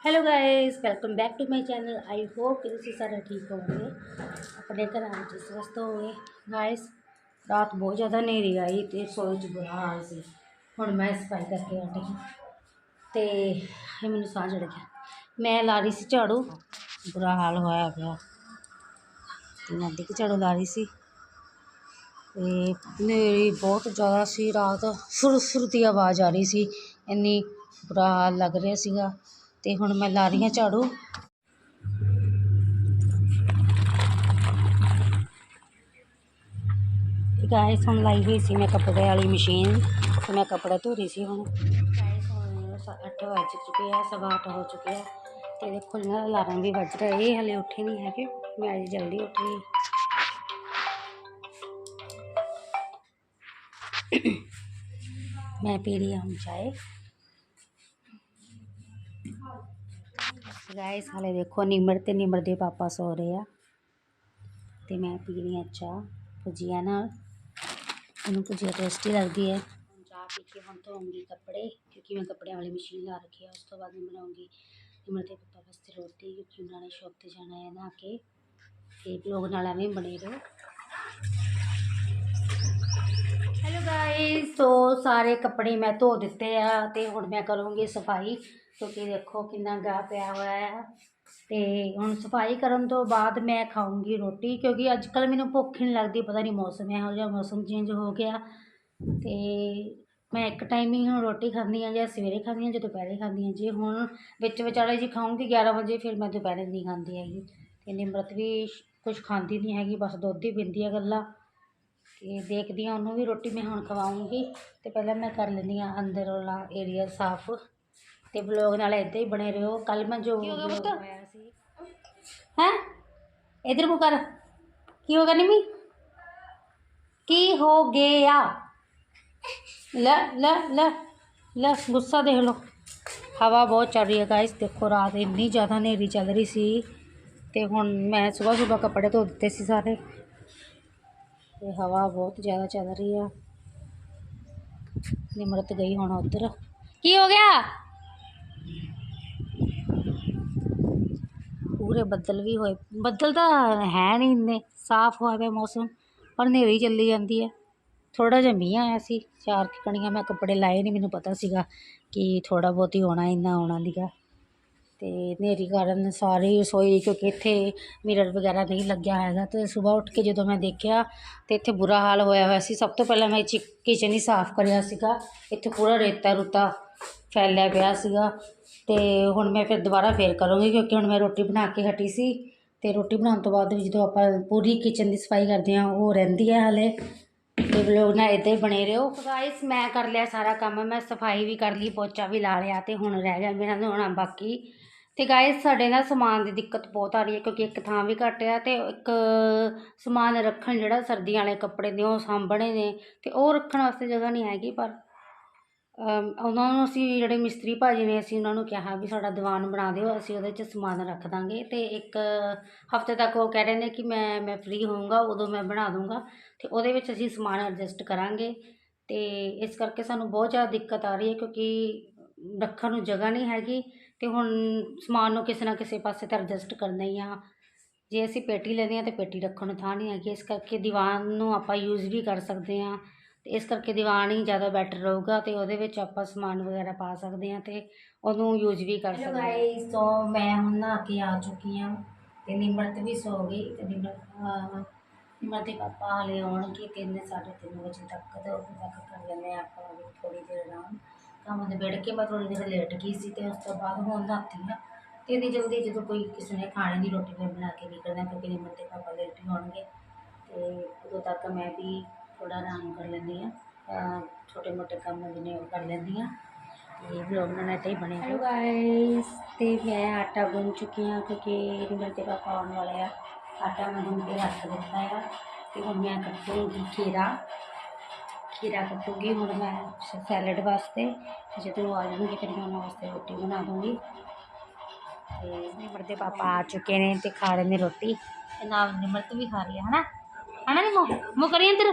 hello guys welcome back to my channel I hope ਕਿ ਤੁਸੀਂ ਸਾਰੇ ਠੀਕ ਹੋਵੋਗੇ ਆਪਣੇ ਘਰਾਂ ਵਿੱਚ ਸਵਸਥ ਹੋਵੋਗੇ ਗਾਇਸ ਰਾਤ ਬਹੁਤ ਜ਼ਿਆਦਾ ਹਨੇਰੀ ਆਈ ਤੇ ਸੋਚ ਚ ਬੁਰਾ ਹਾਲ ਸੀ ਹੁਣ ਮੈਂ ਸਫਾਈ ਕਰਕੇ ਹਟ ਗਈ ਤੇ ਇਹ ਮੈਨੂੰ ਸਾਹ ਚੜ ਗਿਆ ਮੈਂ ਲਾ ਰਹੀ ਸੀ ਝਾੜੂ ਬੁਰਾ ਹਾਲ ਹੋਇਆ ਪਿਆ ਤੇ ਮੈਂ ਅੱਧੀ ਕੁ ਝਾੜੂ ਲਾ ਰਹੀ ਸੀ ਤੇ ਹਨੇਰੀ ਬਹੁਤ ਜ਼ਿਆਦਾ ਸੀ ਰਾਤ ਫੁਰ ਫੁਰ ਦੀ ਆਵਾਜ਼ ਆ ਰਹੀ ਸੀ ਇੰਨੀ ਬੁਰਾ ਹਾਲ ਲੱਗ ਰਿਹਾ ਸੀਗਾ ਤੇ ਹੁਣ ਮੈਂ ਲਾ ਰਹੀ ਹਾਂ ਝਾੜੂ ਗਾਇਸ ਹੁਣ ਲਾਈ ਹੋਈ ਸੀ ਮੈਂ ਕੱਪੜੇ ਵਾਲੀ ਮਸ਼ੀਨ ਤੇ ਮੈਂ ਕੱਪੜੇ ਧੋ ਰਹੀ ਸੀ ਹੁਣ ਗਾਇਸ ਹੁਣ ਸ- ਅੱਠ ਵੱਜ ਚੁੱਕੇ ਆ ਸਵਾ ਅੱਠ ਹੋ ਚੁੱਕੇ ਆ ਤੇ ਦੇਖੋ ਇਹਨਾਂ ਅਲਾਰਮ ਵੀ ਵੱਜ ਰਿਹਾ ਇਹ ਹਲੇ ਉੱਠੇ ਨਹੀਂ ਹੈਗੇ ਮੈਂ ਅੱਜ ਜਲਦੀ ਉੱਠੀ ਮੈਂ ਪੀ ਰਹੀ ਹਾਂ ਹੁਣ ਚਾਏ ਗਾਇਸ, ਹਾਲੇ ਦੇਖੋ ਨਿਮਰ ਤੇ ਨਿਮਰ ਦੇ ਪਾਪਾ ਸੋ ਰਹੇ ਆ। ਤੇ ਮੈਂ ਪੀ ਰਹੀ ਹਾਂ ਚਾਹ ਭੁਜੀਆ ਨਾਲ। ਇਹਨੂੰ ਭੁਜੀਆ ਟੇਸਟੀ ਲੱਗਦੀ ਹੈ। ਹੁਣ ਚਾਹ ਪੀ ਕੇ ਹੁਣ ਧੋਉਂਗੀ ਕੱਪੜੇ, ਕਿਉਂਕਿ ਮੈਂ ਕੱਪੜਿਆਂ ਵਾਲੀ ਮਸ਼ੀਨ ਲਾ ਰੱਖੀ ਆ। ਉਸ ਤੋਂ ਬਾਅਦ ਮੈਂ ਬਣਾਉਂਗੀ ਨਿਮਰ ਦੇ ਪਾਪਾ ਵਾਸਤੇ ਰੋਟੀ, ਕਿਉਂਕਿ ਉਹਨਾਂ ਨੇ ਸ਼ੌਪ ਤੇ ਜਾਣਾ ਹੈ ਨਾ ਕੇ। ਤੇ ਬਲੌਗ ਨਾਲ ਐਵੇਂ ਬਣੇ ਰਹੋ। ਹੈਲੋ ਗਾਇਸ ਸੋ ਸਾਰੇ ਕੱਪੜੇ ਮੈਂ ਧੋ ਦਿੱਤੇ ਆ ਤੇ ਹੁਣ ਮੈਂ ਕਰੂੰਗੀ ਸਫ਼ਾਈ। ਕਿਉਂਕਿ ਦੇਖੋ ਕਿੰਨਾ ਗਾਹ ਪਿਆ ਹੋਇਆ ਆ। ਤੇ ਹੁਣ ਸਫ਼ਾਈ ਕਰਨ ਤੋਂ ਬਾਅਦ ਮੈਂ ਖਾਊਂਗੀ ਰੋਟੀ, ਕਿਉਂਕਿ ਅੱਜ ਕੱਲ ਮੈਨੂੰ ਭੁੱਖ ਹੀ ਨਹੀਂ ਲੱਗਦੀ, ਪਤਾ ਨਹੀਂ ਮੌਸਮ ਇਹੋ ਜਿਹਾ ਮੌਸਮ ਚੇਂਜ ਹੋ ਗਿਆ। ਤੇ ਮੈਂ ਇੱਕ ਟਾਈਮ ਹੀ ਹੁਣ ਰੋਟੀ ਖਾਂਦੀ ਹਾਂ, ਜਾਂ ਸਵੇਰੇ ਖਾਂਦੀ ਹਾਂ ਜਾਂ ਦੁਪਹਿਰੇ ਖਾਂਦੀ ਹਾਂ। ਜੇ ਹੁਣ ਵਿੱਚ ਵਿਚਾਲੇ ਜੀ ਖਾਊਂਗੀ 11 ਵਜੇ, ਫਿਰ ਮੈਂ ਦੁਪਹਿਰੇ ਨਹੀਂ ਖਾਂਦੀ ਹੈਗੀ। ਤੇ ਨਿਮਰਤ ਵੀ ਕੁਝ ਖਾਂਦੀ ਨਹੀਂ ਹੈਗੀ, ਬਸ ਦੁੱਧ ਹੀ ਪੀਂਦੀ ਆ ਇਕੱਲਾ। ਤੇ ਦੇਖਦੀ ਹਾਂ, ਉਹਨੂੰ ਵੀ ਰੋਟੀ ਮੈਂ ਹੁਣ ਖਵਾਉਂਗੀ ਤੇ ਪਹਿਲਾਂ ਮੈਂ ਕਰ ਲੈਂਦੀ ਹਾਂ ਅੰਦਰ ਵਾਲਾ ਏਰੀਆ ਸਾਫ਼। ਤੇ ਬਲੌਗ ਨਾਲ ਇੱਦਾਂ ਹੀ ਬਣੇ ਰਹੋ ਕੱਲ ਮੈਂ ਜੋ vlog ਪਾਇਆ ਸੀ ਹੈ ਇਧਰ ਮੂੰਹ ਕਰ ਕੀ ਹੋ ਗਿਆ ਨਿਮੀ ਕੀ ਹੋ ਗਿਆ ਲੈ ਲੈ ਲੈ ਲੈ ਗੁੱਸਾ ਦੇਖ ਲਓ ਹਵਾ ਬਹੁਤ ਚੱਲ ਰਹੀ ਹੈ ਗਾਇਸ ਦੇਖੋ ਰਾਤ ਇੰਨੀ ਜ਼ਿਆਦਾ ਹਨੇਰੀ ਚੱਲ ਰਹੀ ਸੀ ਤੇ ਹੁਣ ਮੈਂ ਸਵੇਰ ਸਵੇਰ ਕੱਪੜੇ ਧੋ ਦਿੱਤੇ ਸੀ ਸਾਰੇ ਤੇ ਹਵਾ ਬਹੁਤ ਜ਼ਿਆਦਾ ਚੱਲ ਰਹੀ ਆ ਨਿਮਰਤ ਗਈ ਹੁਣ ਉਧਰ ਕੀ ਹੋ ਗਿਆ ਪੂਰੇ ਬੱਦਲ ਵੀ ਹੋਏ। ਬੱਦਲ ਤਾਂ ਹੈ ਨਹੀਂ ਇੰਨੇ, ਸਾਫ਼ ਹੋਇਆ ਪਿਆ ਮੌਸਮ, ਪਰ ਹਨੇਰੀ ਚੱਲੀ ਜਾਂਦੀ ਹੈ। ਥੋੜ੍ਹਾ ਜਿਹਾ ਮੀਂਹ ਆਇਆ ਸੀ, ਚਾਰ ਕੁ ਕਣੀਆਂ ਮੈਂ ਕੱਪੜੇ ਲਾਏ ਨਹੀਂ ਮੈਨੂੰ ਪਤਾ ਸੀਗਾ ਕਿ ਥੋੜ੍ਹਾ ਬਹੁਤ ਹੀ ਹੋਣਾ ਇੰਨਾ ਆਉਣਾ ਨੀਗਾ ਅਤੇ ਹਨੇਰੀ ਕਾਰਨ ਸਾਰੀ ਰਸੋਈ, ਕਿਉਂਕਿ ਇੱਥੇ ਮਿਰਰ ਵਗੈਰਾ ਨਹੀਂ ਲੱਗਿਆ ਹੈਗਾ। ਅਤੇ ਸੁਬਾਹ ਉੱਠ ਕੇ ਜਦੋਂ ਮੈਂ ਦੇਖਿਆ, ਤਾਂ ਇੱਥੇ ਬੁਰਾ ਹਾਲ ਹੋਇਆ ਹੋਇਆ ਸੀ। ਸਭ ਤੋਂ ਪਹਿਲਾਂ ਮੈਂ ਚਿ ਕਿਚਨ ਹੀ ਸਾਫ਼ ਕਰਿਆ ਸੀਗਾ। ਇੱਥੇ ਪੂਰਾ ਰੇਤਾ ਰੁਤਾ ਫੈਲਿਆ ਪਿਆ ਸੀਗਾ ਅਤੇ ਹੁਣ ਮੈਂ ਫਿਰ ਦੁਬਾਰਾ ਫਿਰ ਕਰੂੰਗੀ ਕਿਉਂਕਿ ਹੁਣ ਮੈਂ ਰੋਟੀ ਬਣਾ ਕੇ ਹਟੀ ਸੀ ਅਤੇ ਰੋਟੀ ਬਣਾਉਣ ਤੋਂ ਬਾਅਦ ਵੀ ਜਦੋਂ ਆਪਾਂ ਪੂਰੀ ਕਿਚਨ ਦੀ ਸਫ਼ਾਈ ਕਰਦੇ ਹਾਂ, ਉਹ ਰਹਿੰਦੀ ਹੈ ਹਾਲੇ। ਤੇ ਵਲੋਗ ਨਾਲ ਇੱਦਾਂ ਹੀ ਬਣੇ ਰਹੋ। ਗਾਇਸ ਮੈਂ ਕਰ ਲਿਆ ਸਾਰਾ ਕੰਮ, ਮੈਂ ਸਫ਼ਾਈ ਵੀ ਕਰ ਲਈ, ਪੋਚਾ ਵੀ ਲਾ ਲਿਆ ਅਤੇ ਹੁਣ ਰਹਿ ਗਿਆ ਮੇਰਾ ਨਹਾਉਣਾ ਬਾਕੀ। ਤੇ ਗਾਇਸ ਸਾਡੇ ਨਾਲ ਸਮਾਨ ਦੀ ਦਿੱਕਤ ਬਹੁਤ ਆ ਰਹੀ ਹੈ ਕਿਉਂਕਿ ਇੱਕ ਥਾਂ ਵੀ ਘੱਟ ਆ ਤੇ ਇੱਕ ਸਮਾਨ ਰੱਖਣ ਜਿਹੜਾ ਸਰਦੀਆਂ ਵਾਲੇ ਕੱਪੜੇ ਨੇ, ਉਹ ਸਾਂਭਣੇ ਨੇ ਤੇ ਉਹ ਰੱਖਣ ਵਾਸਤੇ ਜਗ੍ਹਾ ਨਹੀਂ ਹੈਗੀ ਪਰ ਉਹਨਾਂ ਨੂੰ ਅਸੀਂ ਜਿਹੜੇ ਮਿਸਤਰੀ ਭਾਅ ਜੀ ਨੇ ਅਸੀਂ ਉਹਨਾਂ ਨੂੰ ਕਿਹਾ ਵੀ ਸਾਡਾ ਦੀਵਾਨ ਬਣਾ ਦਿਓ, ਅਸੀਂ ਉਹਦੇ 'ਚ ਸਮਾਨ ਰੱਖ ਦਾਂਗੇ ਅਤੇ ਇੱਕ ਹਫ਼ਤੇ ਤੱਕ ਉਹ ਕਹਿ ਰਹੇ ਨੇ ਕਿ ਮੈਂ ਮੈਂ ਫ੍ਰੀ ਹੋਊਂਗਾ, ਉਦੋਂ ਮੈਂ ਬਣਾ ਦੂੰਗਾ ਅਤੇ ਉਹਦੇ ਵਿੱਚ ਅਸੀਂ ਸਮਾਨ ਐਡਜਸਟ ਕਰਾਂਗੇ ਅਤੇ ਇਸ ਕਰਕੇ ਸਾਨੂੰ ਬਹੁਤ ਜ਼ਿਆਦਾ ਦਿੱਕਤ ਆ ਰਹੀ ਹੈ ਕਿਉਂਕਿ ਰੱਖਣ ਨੂੰ ਜਗ੍ਹਾ ਨਹੀਂ ਹੈਗੀ ਅਤੇ ਹੁਣ ਸਮਾਨ ਨੂੰ ਕਿਸੇ ਨਾ ਕਿਸੇ ਪਾਸੇ ਤਾਂ ਐਡਜਸਟ ਕਰਨਾ ਹੀ ਆ। ਜੇ ਅਸੀਂ ਪੇਟੀ ਲੈਂਦੇ ਹਾਂ ਤਾਂ ਪੇਟੀ ਰੱਖਣ ਨੂੰ ਥਾਂ ਨਹੀਂ ਹੈਗੀ, ਇਸ ਕਰਕੇ ਦੀਵਾਨ ਨੂੰ ਆਪਾਂ ਯੂਜ਼ ਵੀ ਕਰ ਸਕਦੇ ਹਾਂ। ਅਤੇ ਇਸ ਕਰਕੇ ਦੀਵਾਨ ਹੀ ਜ਼ਿਆਦਾ ਬੈਟਰ ਰਹੂਗਾ ਅਤੇ ਉਹਦੇ ਵਿੱਚ ਆਪਾਂ ਸਮਾਨ ਵਗੈਰਾ ਪਾ ਸਕਦੇ ਹਾਂ ਅਤੇ ਉਹਨੂੰ ਯੂਜ਼ ਵੀ ਕਰ ਸਕਦੇ ਹਾਂ। ਗਾਇਸ ਸੋ ਮੈਂ ਹੁਣ ਨਹਾ ਕੇ ਆ ਚੁੱਕੀ ਹਾਂ ਅਤੇ ਨਿਮਰਤ ਵੀ ਸੋ ਗਈ ਅਤੇ ਨਿਮਰਤ ਨਿਮਰਤ ਦੇ ਪਾਪਾ ਹਾਲੇ ਆਉਣਗੇ ਤਿੰਨ, ਸਾਢੇ ਤਿੰਨ ਵਜੇ ਤੱਕ ਤੇ ਉਦੋਂ ਤੱਕ ਕਰ ਲੈਂਦੇ ਹਾਂ ਆਪਾਂ ਵੀ ਥੋੜੀ ਦੇਰ ਆਰਾਮ। ਕੰਮ ਦੇ ਬੈਠ ਕੇ ਮੈਂ ਥੋੜ੍ਹੀ ਦੇਰ ਲੇਟ ਗਈ ਸੀ ਅਤੇ ਉਸ ਤੋਂ ਬਾਅਦ ਹੁਣ ਨਹਾਤੀ ਹਾਂ ਅਤੇ ਇਹਦੀ ਜਲਦੀ ਜਦੋਂ ਕੋਈ ਕਿਸੇ ਨੇ ਖਾਣੇ ਦੀ ਰੋਟੀ ਮੈਂ ਬਣਾ ਕੇ ਨਿਕਲਣਾ ਕਿਉਂਕਿ ਨਿਮਰਤ ਦੇ ਪਾਪਾ ਲੇਟ ਹੀ ਹੋਣਗੇ ਅਤੇ ਉਦੋਂ ਤੱਕ ਮੈਂ ਵੀ ਥੋੜਾ ਆਰਾਮ ਕਰ ਲੈਂਦੀ ਹਾਂ ਛੋਟੇ ਮੋਟੇ ਕੰਮ ਜਿਹਨੇ ਉਹ ਕਰ ਲੈਂਦੀ ਹਾਂ ਤੇ ਵਲੌਗ ਨਾਲ ਇੱਦਾਂ ਹੀ ਬਣੇ ਹੈਲੋ ਗਾਇਸ ਤੇ ਮੈਂ ਆਟਾ ਗੁੰਨ ਚੁੱਕੀ ਹਾਂ ਕਿਉਂਕਿ ਨਿਮਰਤ ਦੇ ਪਾਪਾ ਆਉਣ ਵਾਲੇ ਆ ਆਟਾ ਮੈਂ ਗੁੰਨ ਕੇ ਰੱਖ ਦਿੱਤਾ ਆ ਤੇ ਹੁਣ ਮੈਂ ਕੱਟੂੰਗੀ ਖੀਰਾ ਖੀਰਾ ਕੱਟੂੰਗੀ ਹੁਣ ਮੈਂ ਸੈਲਡ ਵਾਸਤੇ ਤੇ ਜਦੋਂ ਆ ਜਾਣਗੇ ਫਿਰ ਮੈਂ ਉਹਨਾਂ ਵਾਸਤੇ ਰੋਟੀ ਬਣਾ ਦੂੰਗੀ ਤੇ ਨਿਮਰਤ ਦੇ ਪਾਪਾ ਆ ਚੁੱਕੇ ਨੇ ਤੇ ਖਾ ਰਹੇ ਨੇ ਰੋਟੀ ਤੇ ਨਾਲ ਨਿਮਰਤ ਵੀ ਖਾ ਰਹੀ ਹੈ ਹਨਾ ਹਨਾ ਨੀ ਮੋ ਮੋ ਕਰੀ ਅੰਦਰ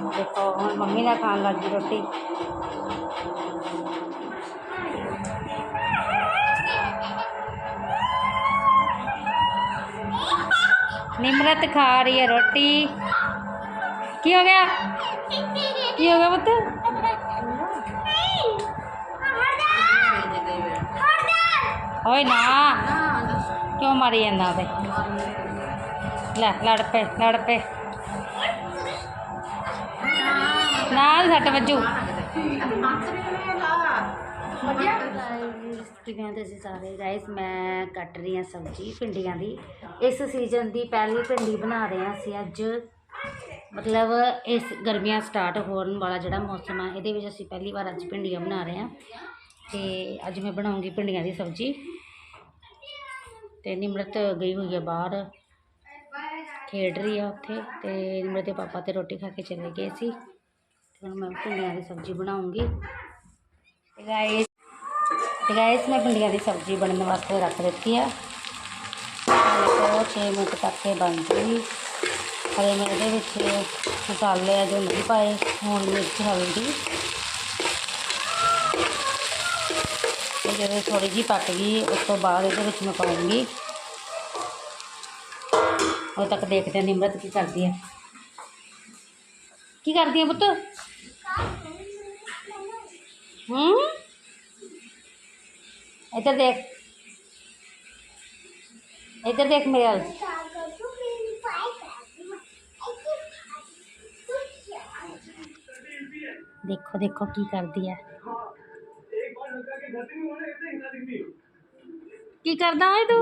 ਦੇਖੋ, ਹੁਣ ਮੰਮੀ ਨਾਲ ਖਾਣ ਲੱਗ ਗਈ ਰੋਟੀ। ਨਿਮਰਤ ਖਾ ਰਹੀ ਹੈ ਰੋਟੀ। ਕੀ ਹੋ ਗਿਆ? ਕੀ ਹੋ ਗਿਆ ਪੁੱਤ? ਓਏ ਨਾ। ਕਿਉਂ ਮਾਰੀ ਜਾਂਦਾ ਤੇ ਲੈ, ਲੜ ਪਏ ਲੜ ਪਏ। ਨਾਲ ਸੱਟ ਵੱਜੂ। ਕਿਵੇਂ ਤੇ ਅਸੀਂ ਸਾਰੇ ਗਾਇਸ ਮੈਂ ਕੱਟ ਰਹੀ ਹਾਂ ਸਬਜ਼ੀ ਭਿੰਡੀਆਂ ਦੀ। ਇਸ ਸੀਜ਼ਨ ਦੀ ਪਹਿਲੀ ਭਿੰਡੀ ਬਣਾ ਰਹੇ ਹਾਂ ਅਸੀਂ ਅੱਜ। ਮਤਲਬ ਇਸ ਗਰਮੀਆਂ ਸਟਾਰਟ ਹੋਣ ਵਾਲਾ ਜਿਹੜਾ ਮੌਸਮ ਆ ਇਹਦੇ ਵਿੱਚ ਅਸੀਂ ਪਹਿਲੀ ਵਾਰ ਅੱਜ ਭਿੰਡੀਆਂ ਬਣਾ ਰਹੇ ਹਾਂ। ਤੇ ਅੱਜ ਮੈਂ ਬਣਾਉਂਗੀ ਭਿੰਡੀਆਂ ਦੀ ਸਬਜ਼ੀ। ਤੇ ਨਿਮਰਤ ਗਈ ਹੋਈ ਹੈ ਬਾਹਰ। ਖੇਡ ਰਹੀ ਆ ਉੱਥੇ ਤੇ ਨਿਮਰਤ ਦੇ ਪਾਪਾ ਤੇ ਰੋਟੀ ਖਾ ਕੇ ਚਲੇ ਗਏ ਸੀ। ਤੇ ਹੁਣ ਮੈਂ ਭਿੰਡੀਆਂ ਦੀ ਸਬਜ਼ੀ ਬਣਾਉਂਗੀ ਤੇ ਗਾਇਸ ਤੇ ਗਾਇਸ ਮੈਂ ਭਿੰਡੀਆਂ ਦੀ ਸਬਜ਼ੀ ਬਣਨ ਵਾਸਤੇ ਰੱਖ ਦਿੱਤੀ ਆ ਦੇਖੋ 6 ਮਿੰਟ ਤੱਕ ਇਹ ਬਣ ਜੂਗੀ ਹਲੇ ਮੈਂ ਇਹਦੇ ਵਿੱਚ ਮਸਾਲੇ ਆ ਜੋ ਨਹੀਂ ਪਾਏ ਹੁਣ ਮਿਰਚ ਹਲਦੀ ਤੇ ਜਦੋਂ ਥੋੜੀ ਜਿਹੀ ਪੱਕ ਗਈ ਉਸ ਤੋਂ ਬਾਅਦ ਇਹਦੇ ਵਿੱਚ ਮੈਂ ਪਾਉਂਗੀ ਉਦੋਂ ਤੱਕ ਦੇਖਦੇ ਹਾਂ ਨਿਮਰਤ ਕੀ ਕਰਦੀ ਹੈ ਕੀ ਕਰਦੀ ਹੈ ਪੁੱਤ हम्म? इधर देख। इधर देख मेरल देखो देखो की कर दिया। की करना है तू?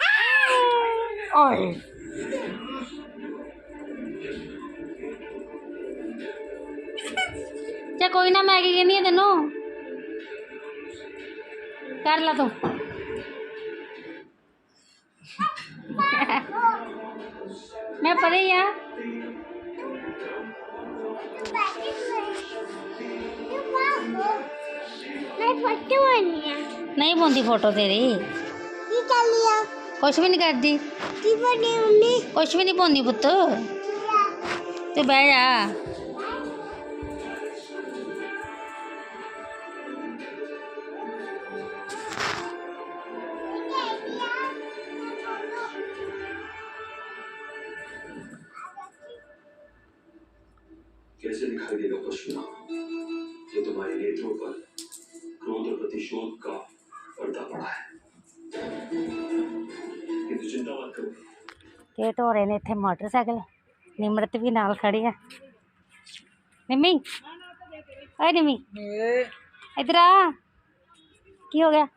हाँ। और ਕੋਈ ਨਾ ਮੈਂ ਕੀ ਕਹਿੰਦੀ ਆ ਤੈਨੂੰ ਕਰ ਲਾ ਤੂੰ ਮੈਂ ਪਰੇ ਹੀ ਆ ਮੈਂ ਫੋਟੋ ਬਣਿਆ ਨਹੀਂ ਪਾਉਂਦੀ ਫੋਟੋ ਤੇਰੀ ਕੀ ਕਰ ਲਿਆ ਕੁਛ ਵੀ ਨਹੀਂ ਕਰਦੀ ਕੀ कृष्णा जो तुम्हारे नेत्रों पर क्रोध और प्रतिशोध का पर्दा पड़ा है। किंतु चिंता मत करो। ये तो और इन्हें थे मोटरसाइकिल निमृत भी नाल खड़ी है। निमी ओए निमी इधर आ। की हो गया?